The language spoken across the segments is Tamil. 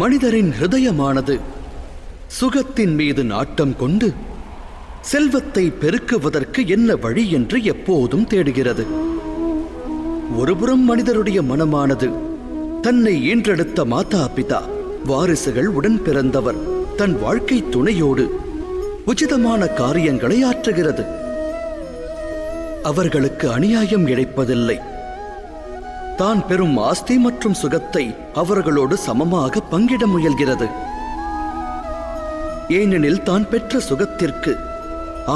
மனிதரின் ஹிருதயமானது சுகத்தின் மீது நாட்டம் கொண்டு செல்வத்தை பெருக்குவதற்கு என்ன வழி என்று எப்போதும் தேடுகிறது. ஒருபுறம் மனிதருடைய மனமானது தன்னை ஈன்றெடுத்த மாதா பிதா வாரிசுகள் உடன் பிறந்தவர் தன் வாழ்க்கை துணையோடு உச்சிதமான காரியங்களை ஆற்றுகிறது. அவர்களுக்கு அநியாயம் இழைப்பதில்லை தான் பெறும் ஆஸ்தி மற்றும் சுகத்தை அவர்களோடு சமமாக பங்கிட முயல்கிறது. ஏனெனில் தான் பெற்ற சுகத்திற்கு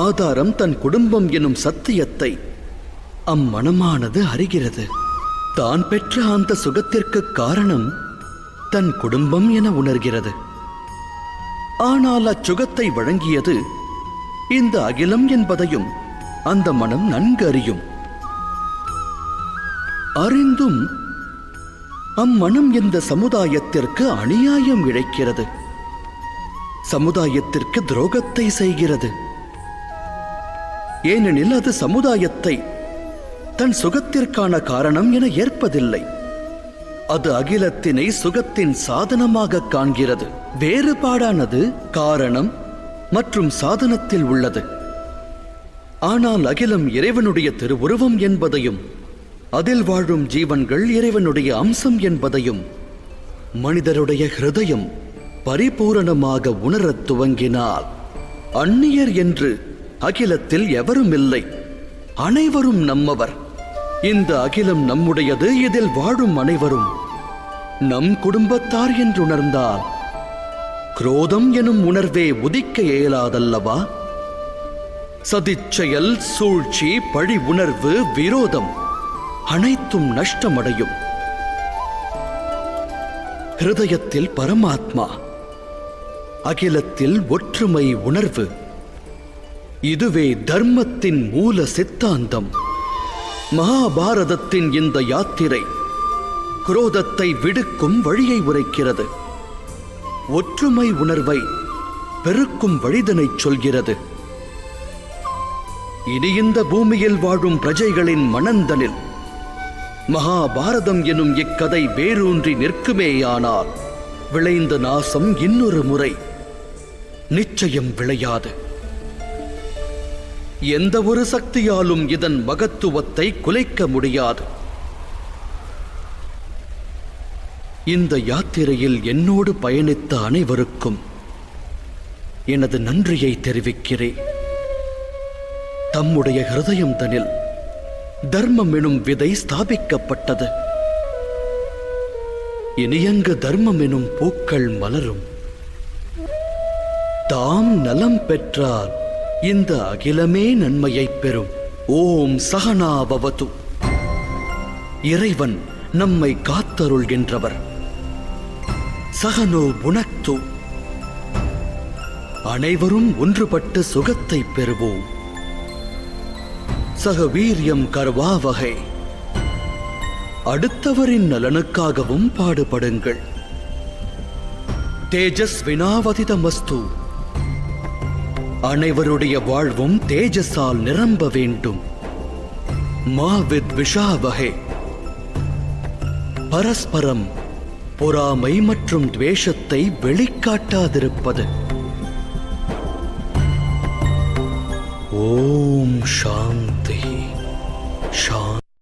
ஆதாரம் தன் குடும்பம் எனும் சத்தியத்தை அம்மனமானது அறிகிறது. தான் பெற்ற அந்த சுகத்திற்கு காரணம் தன் குடும்பம் என உணர்கிறது. ஆனால் அச்சுகத்தை வழங்கியது இந்த அகிலம் என்பதையும் அந்த மனம் நன்கு அறியும். அறிந்தும் அம்மனம் இந்த சமுதாயத்திற்கு அநியாயம் இழைக்கிறது. சமுதாயத்திற்கு துரோகத்தை செய்கிறது. ஏனெனில் அது சமுதாயத்தை தன் சுகத்திற்கான காரணம் என ஏற்பதில்லை. அது அகிலத்தினை சுகத்தின் சாதனமாக காண்கிறது. வேறுபாடானது காரணம் மற்றும் சாதனத்தில் உள்ளது. ஆனால் அகிலம் இறைவனுடைய திருவுருவம் என்பதையும் அதில் வாழும் ஜீவன்கள் இறைவனுடைய அம்சம் என்பதையும் மனிதருடைய ஹிருதயம் பரிபூரணமாக உணரத் துவங்கினால் அந்நியர் என்று அகிலத்தில் எவரும் இல்லை. அனைவரும் நம்மவர். இந்த அகிலம் நம்முடையது. இதில் வாழும் அனைவரும் நம் குடும்பத்தார் என்று உணர்ந்தால் குரோதம் எனும் உணர்வே உதிக்க இயலாதல்லவா? சதிச்செயல் சூழ்ச்சி பழி உணர்வு விரோதம். அனைத்தும் நஷ்டமடையும். ஹிருதயத்தில் பரமாத்மா அகிலத்தில் ஒற்றுமை உணர்வு இதுவே தர்மத்தின் மூல சித்தாந்தம். மகாபாரதத்தின் இந்த யாத்திரை குரோதத்தை விடுக்கும் வழியை உரைக்கிறது. ஒற்றுமை உணர்வை பெருக்கும் வழிதனைச் சொல்கிறது. இனி இந்த பூமியில் வாழும் பிரஜைகளின் மனந்தனில் மகாபாரதம் எனும் இக்கதை வேரூன்றி நிற்குமேயானால் விளைந்த நாசம் இன்னொரு முறை. நிச்சயம் விளையாது. எந்த ஒரு சக்தியாலும் இதன் மகத்துவத்தை குலைக்க முடியாது. இந்த யாத்திரையில் என்னோடு பயணித்த அனைவருக்கும் எனது நன்றியை தெரிவிக்கிறேன். தம்முடைய ஹிருதயம் தனில் தர்மம் எனும் விதை ஸ்தாபிக்கப்பட்டது. இனியங்கு தர்மம் எனும் பூக்கள் மலரும். தாம் நலம் பெற்றால் இந்த அகிலமே நன்மையைப் பெறும். ஓம் சகனாபவது இறைவன் நம்மை காத்தருள்கின்றவர். சகனோ புனக்து. அனைவரும் ஒன்றுபட்டு சுகத்தை பெறுவோம். சக வீரியம் கர்வா வகை. அடுத்தவரின் நலனுக்காகவும் பாடுபடுங்கள். தேஜஸ் வினாவதிதமஸ்து. அனைவருடைய வாழ்வும் தேஜஸால் நிரம்ப வேண்டும். மா வித் விஷாவகை பரஸ்பரம் பொறாமை மற்றும் துவேஷத்தை வெளிக்காட்டாதிருப்பது. ওম শান্তি শান্তি।